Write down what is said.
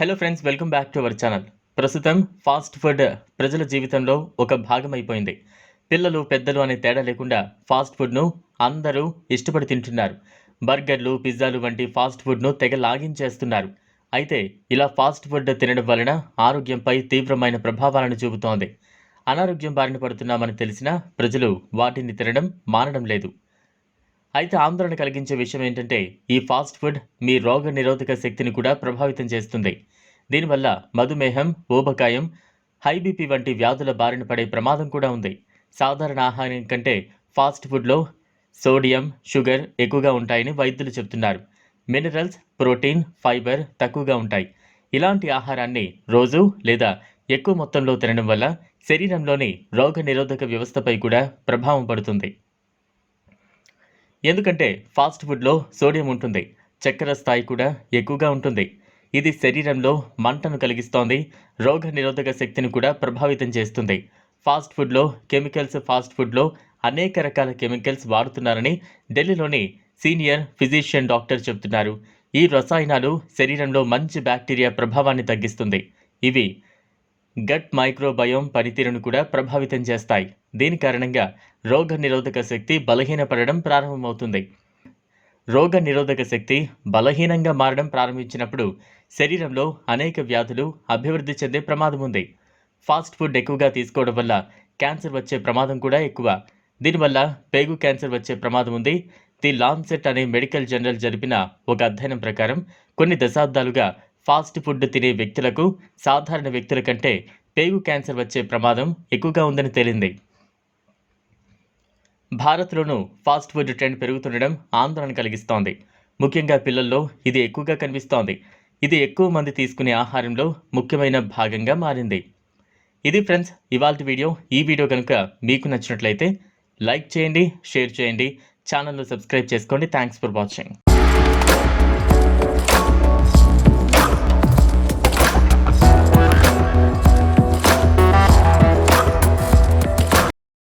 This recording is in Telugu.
Hello friends welcome back to our channel ప్రస్తుతం ఫాస్ట్ ఫుడ్ ప్రజల జీవితంలో ఒక భాగం అయిపోయింది పిల్లలు పెద్దలు అనే తేడా లేకుండా ఫాస్ట్ ఫుడ్ను అందరూ ఇష్టపడి తింటున్నారు. బర్గర్లు పిజ్జాలు వంటి ఫాస్ట్ ఫుడ్ను తెగ లాగించేస్తున్నారు. అయితే ఇలా ఫాస్ట్ ఫుడ్ తినడం వలన ఆరోగ్యంపై తీవ్రమైన ప్రభావాలను చూపుతోంది. అనారోగ్యం బారిన పడుతున్నామని తెలిసినా ప్రజలు వాటిని తినడం మానడం లేదు. అయితే ఆందోళన కలిగించే విషయం ఏంటంటే ఈ ఫాస్ట్ ఫుడ్ మీ రోగ నిరోధక శక్తిని కూడా ప్రభావితం చేస్తుంది. దీనివల్ల మధుమేహం ఊబకాయం హై బీపీ వంటి వ్యాధుల బారిన పడే ప్రమాదం కూడా ఉంది. సాధారణ ఆహారం కంటే ఫాస్ట్ ఫుడ్లో సోడియం షుగర్ ఎక్కువగా ఉంటాయని వైద్యులు చెబుతున్నారు. మినరల్స్ ప్రోటీన్ ఫైబర్ తక్కువగా ఉంటాయి. ఇలాంటి ఆహారాన్ని రోజు లేదా ఎక్కువ మొత్తంలో తినడం వల్ల శరీరంలోని రోగ నిరోధక వ్యవస్థపై కూడా ప్రభావం పడుతుంది. ఎందుకంటే ఫాస్ట్ ఫుడ్లో సోడియం ఉంటుంది చక్కెర స్థాయి కూడా ఎక్కువగా ఉంటుంది. ఇది శరీరంలో మంటను కలిగిస్తోంది రోగ నిరోధక శక్తిని కూడా ప్రభావితం చేస్తుంది. ఫాస్ట్ ఫుడ్లో కెమికల్స్ ఫాస్ట్ ఫుడ్లో అనేక రకాల కెమికల్స్ వాడుతున్నారని ఢిల్లీలోని సీనియర్ ఫిజిషియన్ డాక్టర్ చెబుతున్నారు. ఈ రసాయనాలు శరీరంలో మంచి బ్యాక్టీరియా ప్రభావాన్ని తగ్గిస్తుంది. ఇవి గట్ మైక్రోబయోమ్ పనితీరును కూడా ప్రభావితం చేస్తాయి. దీని కారణంగా రోగ నిరోధక శక్తి బలహీనపడడం ప్రారంభమవుతుంది. రోగ నిరోధక శక్తి బలహీనంగా మారడం ప్రారంభించినప్పుడు శరీరంలో అనేక వ్యాధులు అభివృద్ధి చెందే ప్రమాదం ఉంది. ఫాస్ట్ ఫుడ్ ఎక్కువగా తీసుకోవడం వల్ల క్యాన్సర్ వచ్చే ప్రమాదం కూడా ఎక్కువ. దీనివల్ల పేగు క్యాన్సర్ వచ్చే ప్రమాదం ఉంది. ది లాన్సెట్ అనే మెడికల్ జర్నల్ జరిపిన ఒక అధ్యయనం ప్రకారం కొన్ని దశాబ్దాలుగా ఫాస్ట్ ఫుడ్ తినే వ్యక్తులకు సాధారణ వ్యక్తుల కంటే పేగు క్యాన్సర్ వచ్చే ప్రమాదం ఎక్కువగా ఉందని తేలింది. భారత్లోనూ ఫాస్ట్ ఫుడ్ ట్రెండ్ పెరుగుతుండడం ఆందోళన కలిగిస్తోంది. ముఖ్యంగా పిల్లల్లో ఇది ఎక్కువగా కనిపిస్తోంది. ఇది ఎక్కువ మంది తీసుకునే ఆహారంలో ముఖ్యమైన భాగంగా మారింది. ఇది ఫ్రెండ్స్ ఇవాళ వీడియో. ఈ వీడియో కనుక మీకు నచ్చినట్లయితే లైక్ చేయండి షేర్ చేయండి. ఛానల్ను సబ్స్క్రైబ్ చేసుకోండి. Thanks for watching.